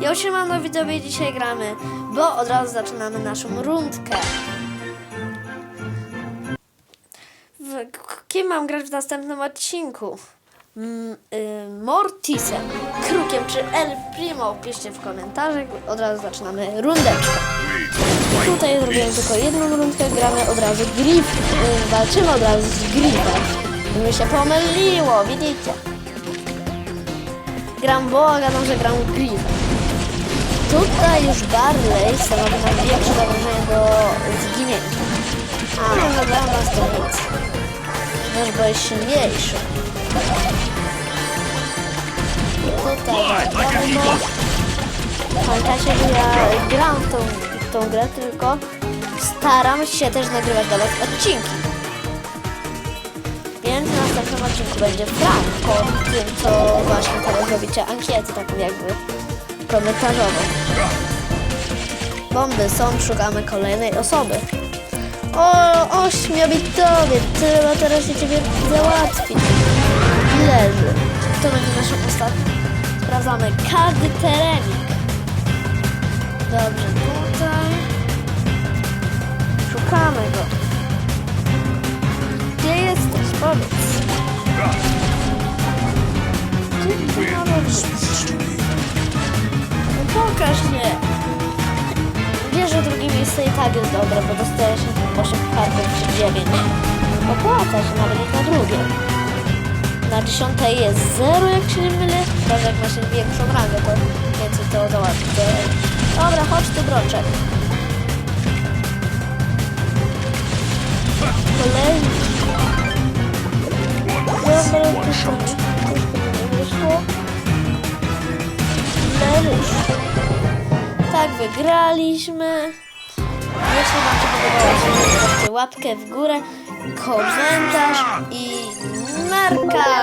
Ja siemano widzowie, dzisiaj gramy, bo od razu zaczynamy naszą rundkę. W, kim mam grać w następnym odcinku? Mm, y, Mortisem, Krukiem czy El Primo? Piszcie w komentarzach, od razu zaczynamy rundeczkę. Tutaj zrobiłem tylko jedną rundkę, gramy od razu Griff, y, walczymy od razu z Griffem. I mi się pomyliło, widzicie? Gram Boa, gadam, że gram Griffem. Tutaj już Barley stanowi największe zagrożenie do zginięcia. A, no dla nas to nic. Nasz Bo jest silniejszy. Tutaj wiadomo. Pamiętajcie, że ja gram tą, tą grę, tylko staram się też nagrywać was odcinki. Następnym odcinku będzie Frank o tym, co właśnie teraz robicie ankiety, taką jakby komentarzową. Bomby są, szukamy kolejnej osoby. O, ośmiobitowie, trzeba teraz się ciebie załatwić. Leży. To będzie naszą ostatnią. Sprawdzamy każdy terenik. Dobrze, tutaj. Szukamy go. Gdzie jesteś? Powiedz. No pokaż mnie. Wiesz, że drugie miejsce i tak jest dobre, bo dostajesz 8 kartów czy 9. Opłaca się nawet i na drugie. Na dziesiątej jest 0, jak się nie mylę. Chyba, że jak większą rangę, to więcej to załatwi. Dobra, chodź tu, broczek. Kolejny. Wygraliśmy. Jeśli Wam się podobało, to łapkę w górę, komentarz i narka!